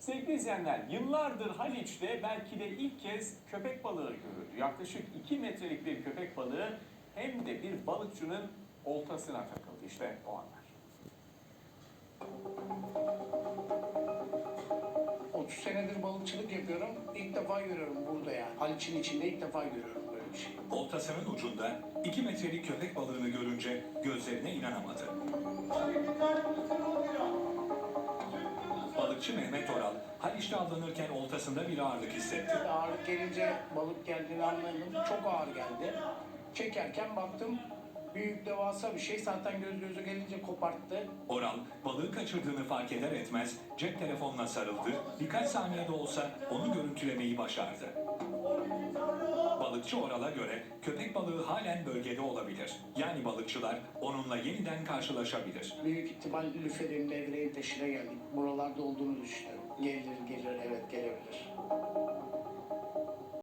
Sevgili izleyenler, yıllardır Haliç'te belki de ilk kez köpek balığı görüldü. Yaklaşık 2 metrelik bir köpek balığı hem de bir balıkçının oltasına takıldı. İşte o anlar. 30 senedir balıkçılık yapıyorum. İlk defa görüyorum burada yani. Haliç'in içinde ilk defa görüyorum böyle bir şey. Oltasının ucunda 2 metrelik köpek balığını görünce gözlerine inanamadı. Balıkçı Mehmet Oral, Haliç'te avlanırken oltasında bir ağırlık hissetti. Ağırlık gelince balık geldiğini anladım. Çok ağır geldi. Çekerken baktım büyük devasa bir şey zaten göz göze gelince koparttı. Oral, balığı kaçırdığını fark eder etmez cep telefonuna sarıldı, birkaç saniyede olsa onu görüntülemeyi başardı. Balıkçı Oral'a göre köpek balığı halen bölgede olabilir. Yani balıkçılar onunla yeniden karşılaşabilir. Büyük ihtimal lüferin, levreğin peşine geldik. Buralarda olduğunu düşünüyorum. Gelir